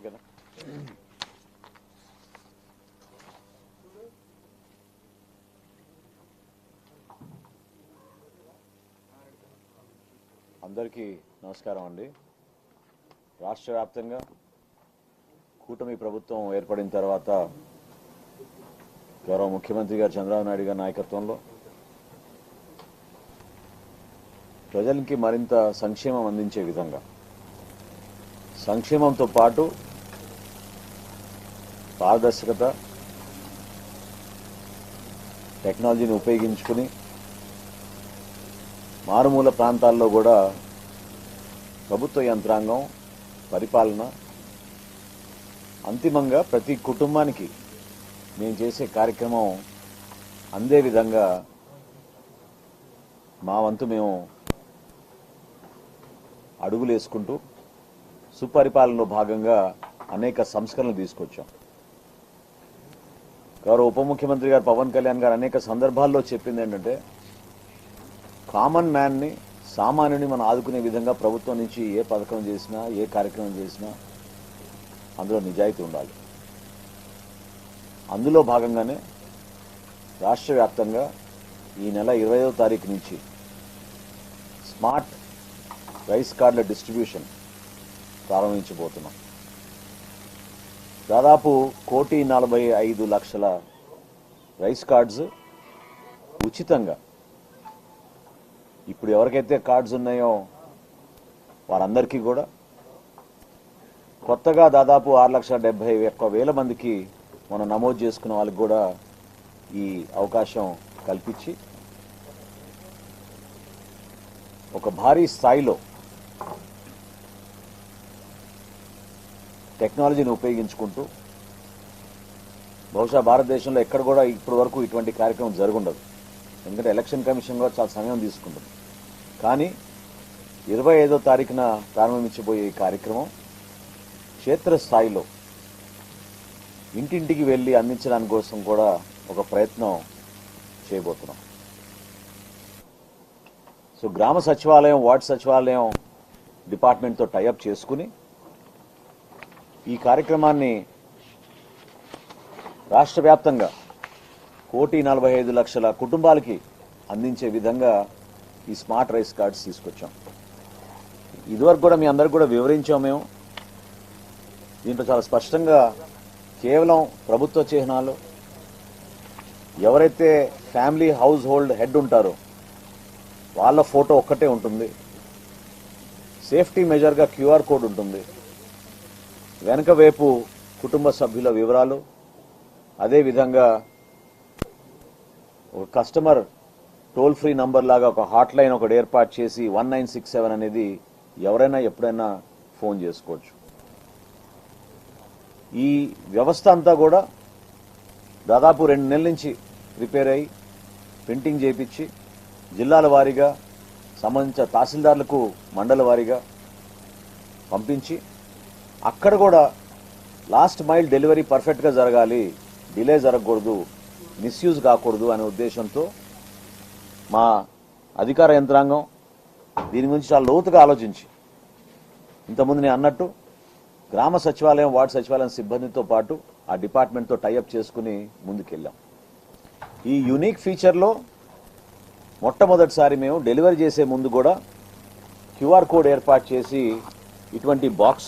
ఓకేనా అందరికీ నమస్కారం అండి. రాష్ట్ర వ్యాప్తంగా కూటమి ప్రభుత్వం ఏర్పడిన తర్వాత గౌరవ ముఖ్యమంత్రి గారు చంద్రబాబు నాయుడు గారి నాయకత్వంలో ప్రజలకి మరింత సంక్షేమం అందించే విధంగా సంక్షేమంతో పాటు పారదర్శకత టెక్నాలజీని ఉపయోగించుకుని మారుమూల ప్రాంతాల్లో కూడా ప్రభుత్వ యంత్రాంగం పరిపాలన అంతిమంగా ప్రతి కుటుంబానికి మేము చేసే కార్యక్రమం అందే విధంగా మా వంతు మేము అడుగులు వేసుకుంటూ సుపరిపాలనలో భాగంగా అనేక సంస్కరణలు తీసుకొచ్చాం. గారు ఉప ముఖ్యమంత్రి గారు పవన్ కళ్యాణ్ గారు అనేక సందర్భాల్లో చెప్పింది ఏంటంటే కామన్ మ్యాన్ని సామాన్యుని మనం ఆదుకునే విధంగా ప్రభుత్వం నుంచి ఏ పథకం చేసినా ఏ కార్యక్రమం చేసినా అందులో నిజాయితీ ఉండాలి. అందులో భాగంగానే రాష్ట్ర వ్యాప్తంగా ఈ నెల ఇరవైవ తారీఖు నుంచి స్మార్ట్ రైస్ కార్డుల డిస్ట్రిబ్యూషన్ ప్రారంభించబోతున్నాం. దాదాపు కోటి నలభై ఐదు లక్షల రైస్ కార్డ్స్ ఉచితంగా. ఇప్పుడు ఎవరికైతే కార్డ్స్ ఉన్నాయో వారందరికీ కూడా కొత్తగా దాదాపు ఆరు లక్షల డెబ్బై ఒక్క వేల మందికి మనం నమోదు చేసుకున్న వాళ్ళకి కూడా ఈ అవకాశం కల్పించి ఒక భారీ స్థాయిలో టెక్నాలజీని ఉపయోగించుకుంటూ బహుశా భారతదేశంలో ఎక్కడ కూడా ఇప్పటి వరకు ఇటువంటి కార్యక్రమం జరుగుండదు. ఎందుకంటే ఎలక్షన్ కమిషన్ కూడా చాలా సమయం తీసుకుంటుంది. కానీ ఇరవై ఐదో తారీఖున ప్రారంభించబోయే ఈ కార్యక్రమం క్షేత్రస్థాయిలో ఇంటింటికి వెళ్ళి అందించడానికి కోసం కూడా ఒక ప్రయత్నం చేయబోతున్నాం. సో గ్రామ సచివాలయం వార్డు సచివాలయం డిపార్ట్మెంట్తో టైఅప్ చేసుకుని ఈ కార్యక్రమాన్ని రాష్ట్ర వ్యాప్తంగా కోటి నలభై ఐదు లక్షల కుటుంబాలకి అందించే విధంగా ఈ స్మార్ట్ రైస్ కార్డ్స్ తీసుకొచ్చాం. ఇదివరకు కూడా మీ అందరికి కూడా వివరించాం మేము. దీంట్లో చాలా స్పష్టంగా కేవలం ప్రభుత్వ చిహ్నాలు ఎవరైతే ఫ్యామిలీ హౌస్ హోల్డ్ హెడ్ ఉంటారో వాళ్ళ ఫోటో ఒక్కటే ఉంటుంది. సేఫ్టీ మెజర్గా క్యూఆర్ కోడ్ ఉంటుంది. వెనక వైపు కుటుంబ సభ్యుల వివరాలు అదేవిధంగా ఒక కస్టమర్ టోల్ ఫ్రీ నంబర్ లాగా ఒక హాట్ లైన్ ఒకటి ఏర్పాటు చేసి వన్ నైన్ సిక్స్ సెవెన్ అనేది ఎవరైనా ఎప్పుడైనా ఫోన్ చేసుకోవచ్చు. ఈ వ్యవస్థ అంతా కూడా దాదాపు రెండు నెలల నుంచి ప్రిపేర్ అయ్యి ప్రింటింగ్ చేయించి జిల్లాల వారీగా సంబంధించిన తహసీల్దార్లకు మండల వారీగా పంపించి అక్కడ కూడా లాస్ట్ మైల్ డెలివరీ పర్ఫెక్ట్గా జరగాలి డిలే జరగకూడదు మిస్యూజ్ కాకూడదు అనే ఉద్దేశంతో మా అధికార యంత్రాంగం దీని గురించి చాలా లోతుగా ఆలోచించి ఇంతకుముందు నేను అన్నట్టు గ్రామ సచివాలయం వార్డు సచివాలయం సిబ్బందితో పాటు ఆ డిపార్ట్మెంట్తో టైఅప్ చేసుకుని ముందుకెళ్ళాం. ఈ యూనిక్ ఫీచర్లో మొట్టమొదటిసారి మేము డెలివరీ చేసే ముందు కూడా క్యూఆర్ కోడ్ ఏర్పాటు చేసి ఇటువంటి బాక్స్